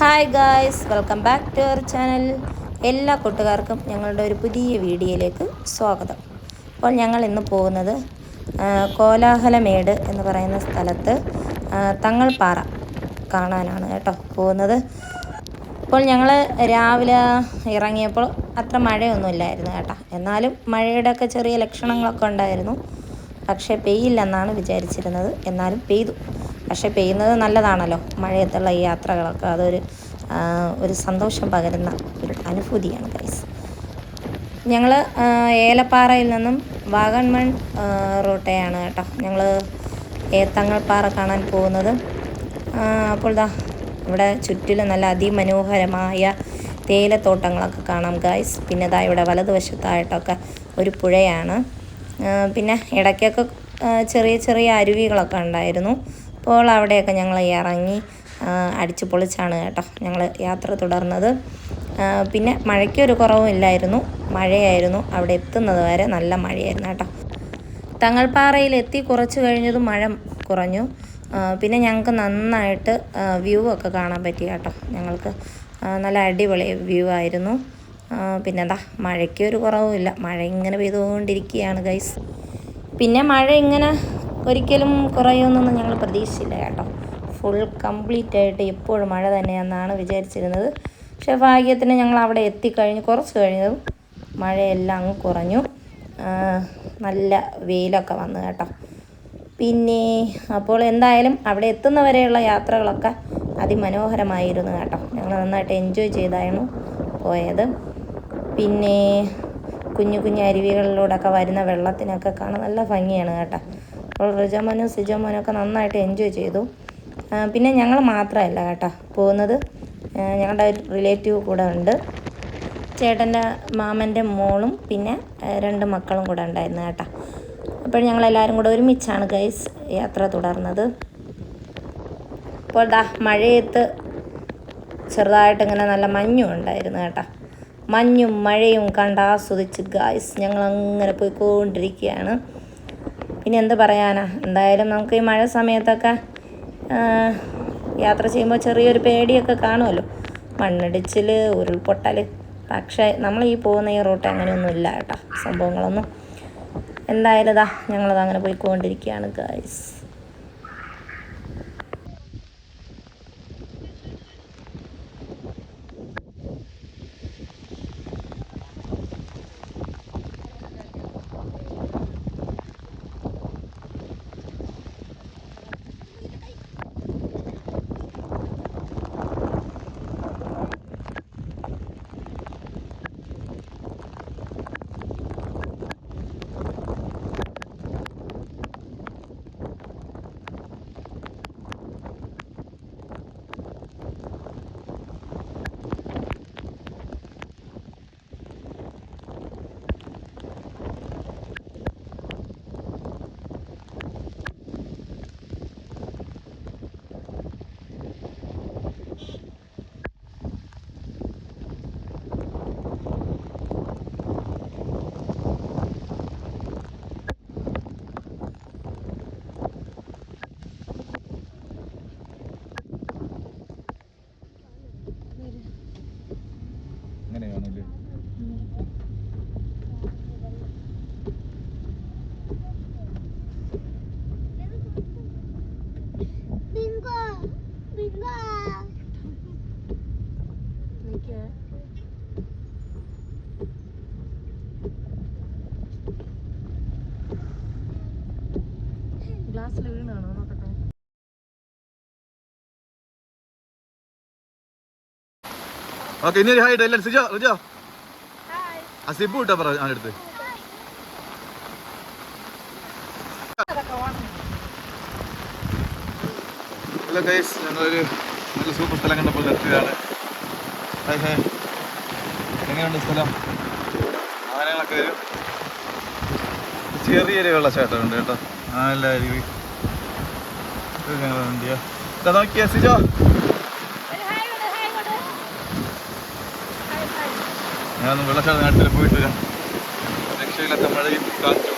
Hi guys welcome back to our channel. എല്ലാ കൂട്ടുകാർക്കും ഞങ്ങളുടെ ഒരു പുതിയ വീഡിയോയിലേക്ക് സ്വാഗതം. അപ്പോൾ ഞങ്ങൾ ഇന്ന് പോകുന്നത് കോലാഹലമേട് എന്ന് പറയുന്ന സ്ഥലത്ത് തങ്ങൾപ്പാറ കാണാനാണ് കേട്ടോ പോകുന്നത്. അപ്പോൾ ഞങ്ങൾ രാവിലെ ഇറങ്ങിയപ്പോൾ അത്ര മഴയൊന്നുമില്ലായിരുന്നു കേട്ടോ. എന്നാലും മഴയുടെ ഒക്കെ ചെറിയ ലക്ഷണങ്ങളൊക്കെ ഉണ്ടായിരുന്നു. പക്ഷേ പെയ്യില്ലെന്നാണ് വിചാരിച്ചിരുന്നത്. എന്നാലും പെയ്തു. പക്ഷേ പെയ്യുന്നത് നല്ലതാണല്ലോ. മഴയത്തുള്ള ഈ യാത്രകളൊക്കെ അതൊരു ഒരു സന്തോഷം പകരുന്ന ഒരു അനുഭൂതിയാണ് ഗൈസ് ഞങ്ങൾ ഏലപ്പാറയിൽ നിന്നും വാഗൺമൺ റൂട്ടെയാണ് കേട്ടോ. ഞങ്ങൾ ഏത്തങ്ങൾപ്പാറ കാണാൻ പോകുന്നത്. അപ്പോൾ ദാ ഇവിടെ ചുറ്റിലും നല്ല അതിമനോഹരമായ തേയിലത്തോട്ടങ്ങളൊക്കെ കാണാം ഗൈസ് പിന്നെ ദാ ഇവിടെ വലതുവശത്തായിട്ടൊക്കെ ഒരു പുഴയാണ്. പിന്നെ ഇടയ്ക്കൊക്കെ ചെറിയ ചെറിയ അരുവികളൊക്കെ ഉണ്ടായിരുന്നു. അപ്പോൾ അവിടെയൊക്കെ ഞങ്ങൾ ഇറങ്ങി അടിച്ചു പൊളിച്ചാണ് കേട്ടോ ഞങ്ങൾ യാത്ര തുടർന്നത്. പിന്നെ മഴയ്ക്കൊരു കുറവും ഇല്ലായിരുന്നു. മഴയായിരുന്നു. അവിടെ എത്തുന്നത് വരെ നല്ല മഴയായിരുന്നു കേട്ടോ. തങ്ങൾപ്പാറയിൽ എത്തി കുറച്ച് കഴിഞ്ഞതും മഴ കുറഞ്ഞു. പിന്നെ ഞങ്ങൾക്ക് നന്നായിട്ട് വ്യൂ ഒക്കെ കാണാൻ പറ്റി കേട്ടോ. ഞങ്ങൾക്ക് നല്ല അടിപൊളി വ്യൂ ആയിരുന്നു. പിന്നെ എന്താ മഴയ്ക്ക് ഒരു കുറവുമില്ല. മഴ ഇങ്ങനെ പെയ്തുകൊണ്ടിരിക്കുകയാണ് ഗൈസ് പിന്നെ മഴ ഇങ്ങനെ ഒരിക്കലും കുറയുമെന്നൊന്നും ഞങ്ങൾ പ്രതീക്ഷിച്ചില്ല കേട്ടോ. ഫുൾ കംപ്ലീറ്റ് ആയിട്ട് എപ്പോഴും മഴ തന്നെയെന്നാണ് വിചാരിച്ചിരുന്നത്. പക്ഷേ ഭാഗ്യത്തിന് ഞങ്ങൾ അവിടെ എത്തിക്കഴിഞ്ഞ് കുറച്ച് കഴിഞ്ഞതും മഴയെല്ലാം അങ്ങ് കുറഞ്ഞു. നല്ല വെയിലൊക്കെ വന്നു കേട്ടോ. പിന്നെ അപ്പോൾ എന്തായാലും അവിടെ എത്തുന്നവരെയുള്ള യാത്രകളൊക്കെ അതിമനോഹരമായിരുന്നു കേട്ടോ. ഞങ്ങൾ നന്നായിട്ട് എൻജോയ് ചെയ്തായിരുന്നു പോയത്. പിന്നെ കുഞ്ഞു കുഞ്ഞു അരുവികളിലൂടെയൊക്കെ വരുന്ന വെള്ളത്തിനൊക്കെ കാണാൻ നല്ല ഭംഗിയാണ് കേട്ടോ. റിജമോനും സിജോമോനും ഒക്കെ നന്നായിട്ട് എൻജോയ് ചെയ്തു. പിന്നെ ഞങ്ങൾ മാത്രമല്ല കേട്ടോ പോകുന്നത്. ഞങ്ങളുടെ റിലേറ്റീവ് കൂടെ ഉണ്ട്. ചേട്ടന്റെ മാമന്റെ മോളും പിന്നെ രണ്ട് മക്കളും കൂടെ ഉണ്ടായിരുന്നു കേട്ടോ. അപ്പോൾ ഞങ്ങളെല്ലാവരും കൂടെ ഒരുമിച്ചാണ് ഗൈസ് യാത്ര തുടർന്നത്. അപ്പോൾ ദാ മഴയത്ത് ചെറുതായിട്ട് ഇങ്ങനെ നല്ല മഞ്ഞും ഉണ്ടായിരുന്നു കേട്ടോ. മഞ്ഞും മഴയും കണ്ട് ആസ്വദിച്ച് ഗായ്സ് ഞങ്ങൾ അങ്ങനെ പോയിക്കൊണ്ടിരിക്കുകയാണ്. പിന്നെ എന്ത് പറയാനാ? എന്തായാലും നമുക്ക് ഈ മഴ സമയത്തൊക്കെ യാത്ര ചെയ്യുമ്പോൾ ചെറിയൊരു പേടിയൊക്കെ കാണുമല്ലോ. മണ്ണിടിച്ചിൽ ഉരുൾപൊട്ടൽ പക്ഷേ നമ്മൾ ഈ പോകുന്ന ഈ റൂട്ട് അങ്ങനെയൊന്നും ഇല്ല കേട്ടോ. സംഭവങ്ങളൊന്നും. എന്തായാലും ഇതാ ഞങ്ങളത് അങ്ങനെ പോയിക്കൊണ്ടിരിക്കുകയാണ് ഗായ്സ് ഓക്കെ ഇനി ഒരു ഹായ് ഇട്ടോ എല്ലാവരും സിജോ റിജോ. ആ സിബു ഇട്ടാ പറ ഞാനെടുത്ത് ഹലോ ഗൈസ് ഞങ്ങളൊരു നല്ല സൂപ്പർ സ്ഥലം കണ്ടപ്പോൾ നിർത്തിയതാണ് ഹായ് ഹായ് എങ്ങനെയുണ്ട് സ്ഥലം? ആനകളൊക്കെ വരും. ചെറിയൊരു വെള്ളച്ചാട്ടമുണ്ട് കേട്ടോ. നല്ല അരുവി ഞങ്ങളുടെ വണ്ടിയാ ഇതാ നോക്കിയാ സിജോ. ഞാനൊന്ന് വെള്ളച്ചാട്ട നാട്ടിൽ പോയിട്ട് വരാം. രക്ഷയില്ലാത്ത മഴയും കാറ്റും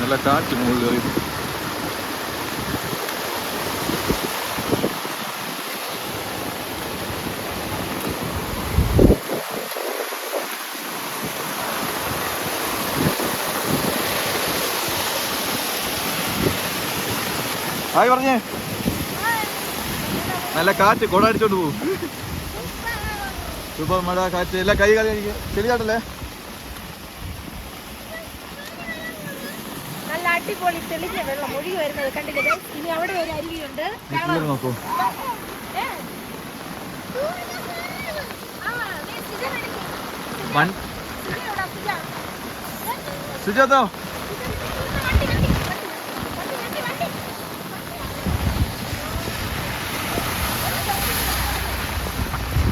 നല്ല കാറ്റ് മുകളിൽ കയറി. ഹായ് പറഞ്ഞേ. നല്ല കാറ്റ് കുട അടിച്ചോണ്ട് പോകും സൂപ്പർ മഴ കാറ്റ് എല്ലാം കൈ കളി കഴിക്കുക അടിപൊളി തെളിഞ്ഞ വെള്ളം ഒഴുകി വരുന്നത് കണ്ടില്ലേ? ഇനി അവിടെ ഒരു അരുവിയുണ്ട്. നോക്കൂ? സുജാതോ.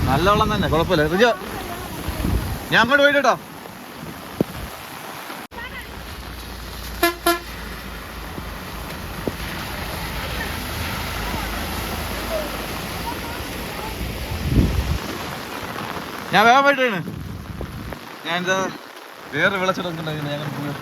നല്ല വെള്ളം തന്നെ കുഴപ്പമില്ല. റിജ ഞാൻ അങ്ങോട്ട് പോയിട്ട് ഞാൻ വേഗം പോയിട്ടാണ്. ഞാൻ എന്താ വേറെ വിളച്ചിടുന്നുണ്ടായിരുന്നു ഞാൻ പോയി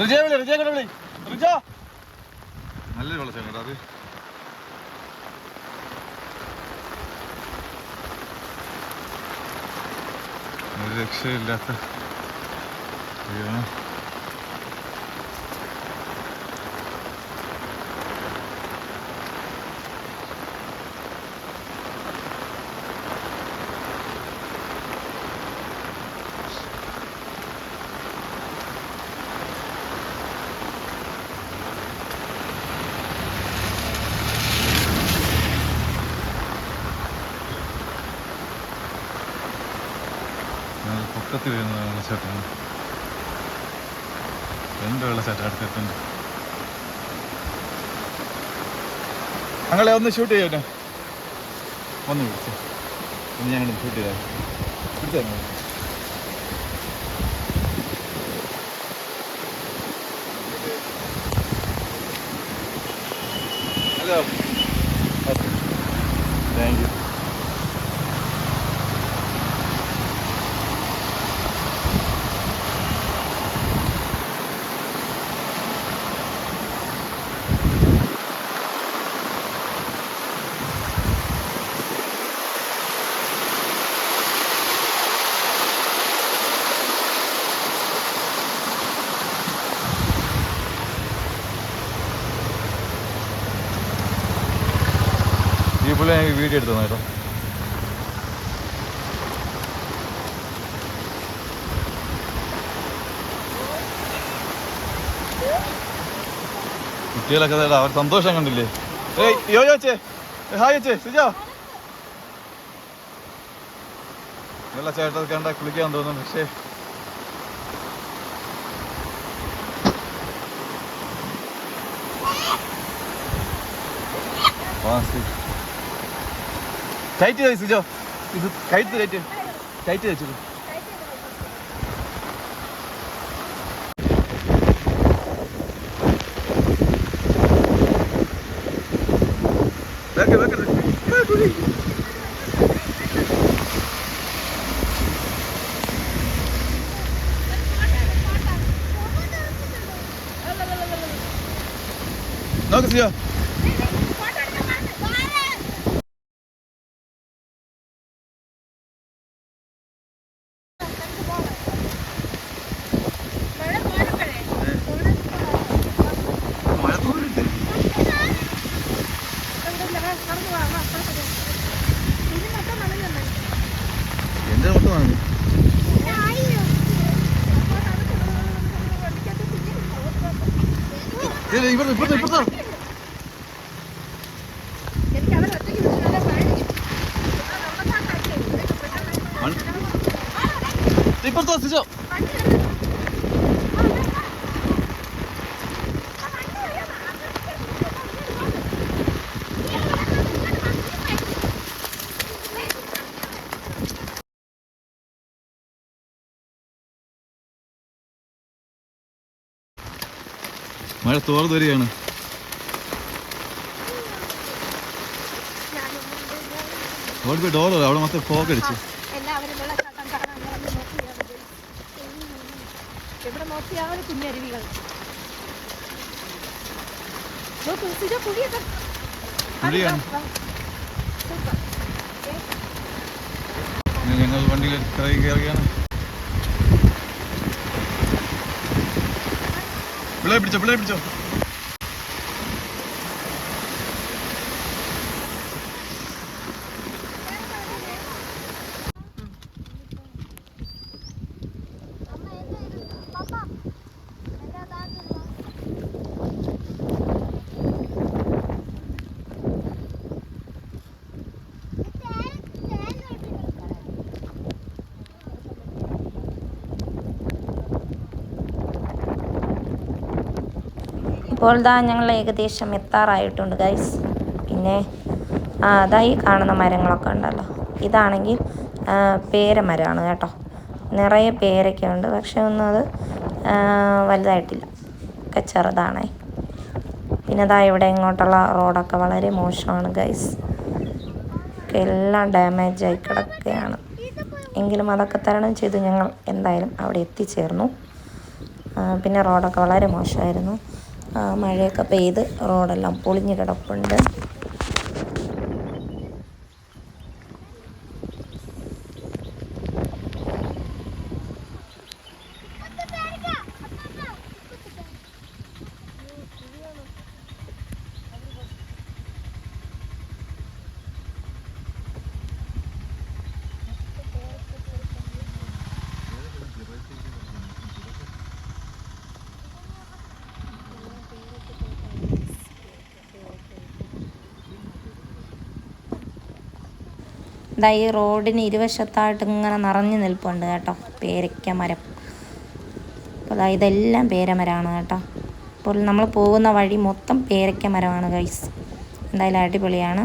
റിജയെ വിളി റിജയെ കൂടെ വിളി. റിജ. നല്ലൊരു വിളച്ചാണ് കേട്ടോ അത്. ഒരു രക്ഷയില്ലാത്ത പൊക്കത്തിൽ വരുന്ന വെള്ളച്ചാട്ടമാണ് രണ്ട് വെള്ളച്ചാട്ടം അടുത്തെത്തുണ്ട് ഞങ്ങളെ ഒന്ന് ഷൂട്ട് ചെയ്യാനോ ഒന്ന് വിളിച്ചു ഒന്ന് ഞങ്ങൾ ഷൂട്ട് ചെയ്താൽ എടുത്തു ഹലോ താങ്ക് യു ഈ പുള്ളി എനിക്ക് വീഡിയോ എടുത്തു കേട്ടോ? കുട്ടികളൊക്കെ അവർ സന്തോഷം കണ്ടില്ലേ? ഏയ് യോ കണ്ട കുളിക്കാൻ തോന്നുന്നു പക്ഷേ. ടൈറ്റ് ചെയ്ത് സുജോ? ഇത് കഴുത്ത് ടൈറ്റ് ടൈറ്റ് വെച്ചു നോക്ക് സുജോ. ഇപ്പുറത്ത് വസിച്ചോ മഴ തോർന്നു വരികയാണ് അവിടെ പോയി ഡോളർ അവിടെ മൊത്തം ഫോക്ക് അടിച്ചു. എവിടെ നോക്കിയാലും കുഞ്ഞരുവികൾ. നോക്കൂ ഞങ്ങൾ വണ്ടിയിൽ കയറി കയറുകയാണ് പിള്ളേ പിടിച്ചോ പിള്ളേ പിടിച്ചോ. ഇപ്പോൾ ദാ ഞങ്ങൾ ഏകദേശം എത്താറായിട്ടുണ്ട് ഗൈസ് പിന്നെ അതായി കാണുന്ന മരങ്ങളൊക്കെ ഉണ്ടല്ലോ. ഇതാണെങ്കിൽ പേരമരമാണ് കേട്ടോ. നിറയെ പേരൊക്കെ ഉണ്ട് പക്ഷെ ഒന്നും അത് വലുതായിട്ടില്ല. ഒക്കെ ചെറുതാണേ. പിന്നെ അതാ ഇവിടെ ഇങ്ങോട്ടുള്ള റോഡൊക്കെ വളരെ മോശമാണ് ഗൈസ് എല്ലാം ഡാമേജ് ആയി കിടക്കുകയാണ്. എങ്കിലും അതൊക്കെ തരണം ചെയ്ത് ഞങ്ങൾ എന്തായാലും അവിടെ എത്തിച്ചേർന്നു. പിന്നെ റോഡൊക്കെ വളരെ മോശമായിരുന്നു. മഴയൊക്കെ പെയ്ത് റോഡെല്ലാം പൊളിഞ്ഞ് കിടപ്പുണ്ട്. ഈ റോഡിന് ഇരുവശത്തായിട്ട് ഇങ്ങനെ നിറഞ്ഞു നിൽപ്പുണ്ട് കേട്ടോ. പേരയ്ക്ക മരം. അപ്പോൾ ദാ ഇതെല്ലാം പേരമരമാണ് കേട്ടോ. അപ്പോൾ നമ്മൾ പോകുന്ന വഴി മൊത്തം പേരയ്ക്ക മരമാണ് ഗൈസ് എന്തായാലും അടിപൊളിയാണ്.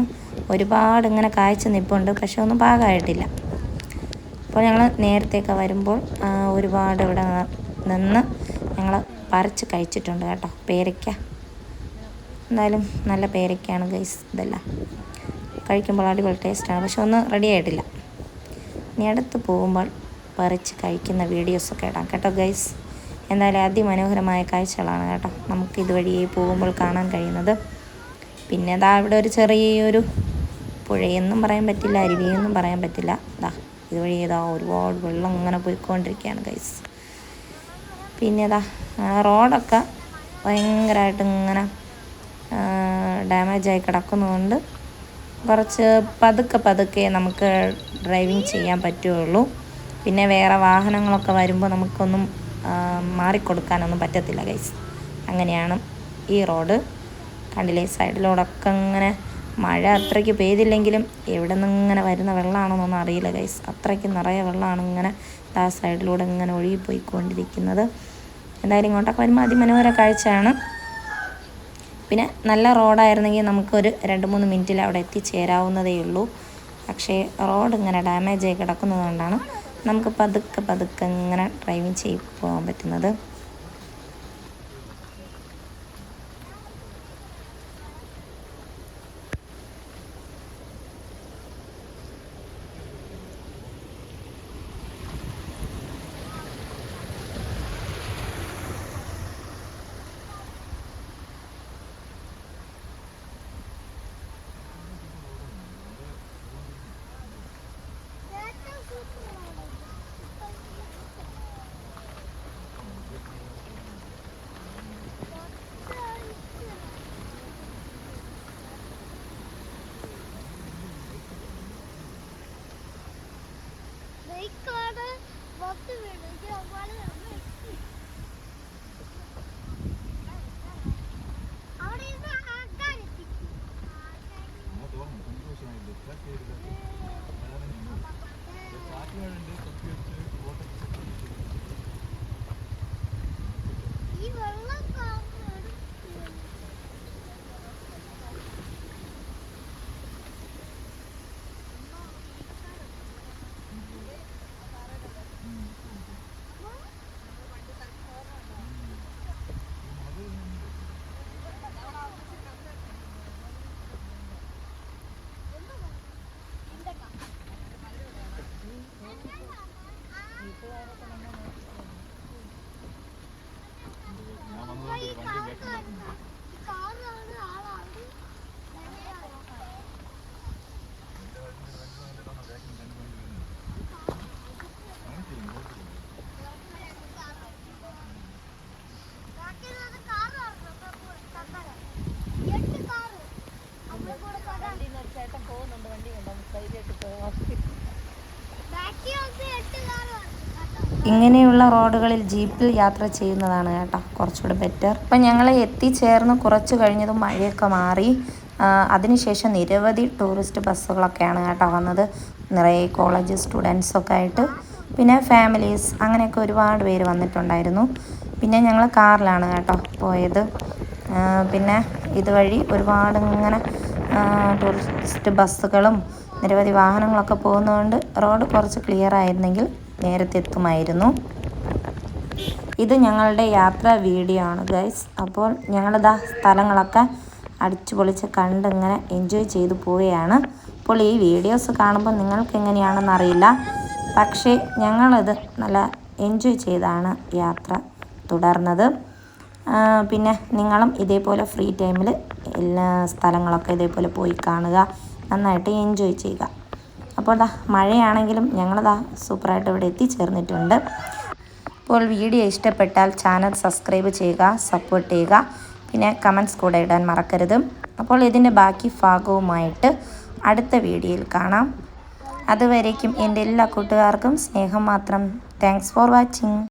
ഒരുപാട് ഇങ്ങനെ കാഴ്ച നിൽപ്പുണ്ട്. പക്ഷെ ഒന്നും പാകമായിട്ടില്ല. അപ്പോൾ ഞങ്ങൾ നേരത്തെയൊക്കെ വരുമ്പോൾ ഒരുപാട് ഇവിടെ നിന്ന് ഞങ്ങൾ പറിച്ച് കഴിച്ചിട്ടുണ്ട് കേട്ടോ. പേരയ്ക്ക. എന്തായാലും നല്ല പേരയ്ക്കയാണ് ഗൈസ് ഇതെല്ലാം. കഴിക്കുമ്പോൾ അടിപൊളി ടേസ്റ്റാണ്. പക്ഷെ ഒന്നും റെഡി ആയിട്ടില്ല. ഇനി അടുത്ത് പോകുമ്പോൾ പറിച്ച് കഴിക്കുന്ന വീഡിയോസൊക്കെ ഇടാം കേട്ടോ ഗൈസ് എന്തായാലും അതിമനോഹരമായ കാഴ്ചകളാണ് കേട്ടോ നമുക്ക് ഇതുവഴി പോകുമ്പോൾ കാണാൻ കഴിയുന്നത്. പിന്നെ ദാ ഇവിടെ ഒരു ചെറിയൊരു പുഴയെന്നും പറയാൻ പറ്റില്ല അരുവിയെന്നും പറയാൻ പറ്റില്ല. ദാ ഇതുവഴി ഇതാ ഒരുപാട് വെള്ളം ഇങ്ങനെ പോയിക്കൊണ്ടിരിക്കുകയാണ് ഗൈസ് പിന്നെ ഇതാ റോഡൊക്കെ ഭയങ്കരമായിട്ട് ഇങ്ങനെ ഡാമേജായി കിടക്കുന്നതുകൊണ്ട് കുറച്ച് പതുക്കെ പതുക്കെ നമുക്ക് ഡ്രൈവിങ് ചെയ്യാൻ പറ്റുകയുള്ളൂ. പിന്നെ വേറെ വാഹനങ്ങളൊക്കെ വരുമ്പോൾ നമുക്കൊന്നും മാറിക്കൊടുക്കാനൊന്നും പറ്റത്തില്ല ഗൈസ് അങ്ങനെയാണ് ഈ റോഡ് കണ്ടില്ലേ സൈഡിലൂടെയൊക്കെ ഇങ്ങനെ മഴ അത്രയ്ക്ക് പെയ്തില്ലെങ്കിലും എവിടെ നിന്ന് ഇങ്ങനെ വരുന്ന വെള്ളമാണെന്നൊന്നും അറിയില്ല ഗൈസ് അത്രയ്ക്ക് നിറയെ വെള്ളമാണ് ഇങ്ങനെ ആ സൈഡിലൂടെ ഇങ്ങനെ ഒഴുകിപ്പോയിക്കൊണ്ടിരിക്കുന്നത്. എന്തായാലും ഇങ്ങോട്ടൊക്കെ വരുമ്പോൾ അതിമനോഹര കാഴ്ചയാണ്. പിന്നെ നല്ല റോഡായിരുന്നെങ്കിൽ നമുക്കൊരു രണ്ട് മൂന്ന് മിനിറ്റിൽ അവിടെ എത്തിച്ചേരാവുന്നതേ ഉള്ളൂ. പക്ഷേ റോഡ് ഇങ്ങനെ ഡാമേജ് ആയി കിടക്കുന്നത് കൊണ്ടാണ് നമുക്ക് പതുക്കെ പതുക്കെ ഇങ്ങനെ ഡ്രൈവിങ് ചെയ്ത് പോകാൻ പറ്റുന്നത്. சாப்பிட்டு வேணும் ഇങ്ങനെയുള്ള റോഡുകളിൽ ജീപ്പിൽ യാത്ര ചെയ്യുന്നതാണ് കേട്ടോ. കുറച്ചുകൂടെ ബെറ്റർ അപ്പം ഞങ്ങൾ എത്തിച്ചേർന്ന് കുറച്ച് കഴിഞ്ഞതും മഴയൊക്കെ മാറി. അതിനുശേഷം നിരവധി ടൂറിസ്റ്റ് ബസ്സുകളൊക്കെയാണ് കേട്ടോ വന്നത്. നിറയെ കോളേജ് സ്റ്റുഡൻസൊക്കെ ആയിട്ട്. പിന്നെ ഫാമിലീസ് അങ്ങനെയൊക്കെ ഒരുപാട് പേര് വന്നിട്ടുണ്ടായിരുന്നു. പിന്നെ ഞങ്ങൾ കാറിലാണ് കേട്ടോ പോയത്. പിന്നെ ഇതുവഴി ഒരുപാട് ഇങ്ങനെ ടൂറിസ്റ്റ് ബസ്സുകളും നിരവധി വാഹനങ്ങളൊക്കെ പോകുന്നതുകൊണ്ട് റോഡ് കുറച്ച് ക്ലിയർ ആയിരുന്നെങ്കിൽ നേരത്തെ എത്തുമായിരുന്നു ഇത് ഞങ്ങളുടെ യാത്രാ വീഡിയോ ആണ് ഗൈസ് അപ്പോൾ ഞങ്ങളിതാ സ്ഥലങ്ങളൊക്കെ അടിച്ചു പൊളിച്ച് കണ്ട് ഇങ്ങനെ എൻജോയ് ചെയ്തു പോവുകയാണ്. അപ്പോൾ ഈ വീഡിയോസ് കാണുമ്പോൾ നിങ്ങൾക്ക് എങ്ങനെയാണെന്ന് അറിയില്ല. പക്ഷേ ഞങ്ങളത് നല്ല എൻജോയ് ചെയ്താണ് യാത്ര തുടർന്നത്. പിന്നെ നിങ്ങളും ഇതേപോലെ ഫ്രീ ടൈമിൽ എല്ലാ സ്ഥലങ്ങളൊക്കെ ഇതേപോലെ പോയി കാണുക. നന്നായിട്ട് എൻജോയ് ചെയ്യുക. അപ്പോൾ ദാ മഴയാണെങ്കിലും ഞങ്ങളിതാ സൂപ്പറായിട്ട് ഇവിടെ എത്തിച്ചേർന്നിട്ടുണ്ട്. അപ്പോൾ വീഡിയോ ഇഷ്ടപ്പെട്ടാൽ ചാനൽ സബ്സ്ക്രൈബ് ചെയ്യുക സപ്പോർട്ട് ചെയ്യുക. പിന്നെ കമൻസ് കൂടെ ഇടാൻ മറക്കരുത്. അപ്പോൾ ഇതിന്റെ ബാക്കി ഭാഗവുമായിട്ട് അടുത്ത വീഡിയോയിൽ കാണാം. അതുവരേക്കും എന്റെ എല്ലാ കൂട്ടുകാർക്കും സ്നേഹം മാത്രം. Thanks for watching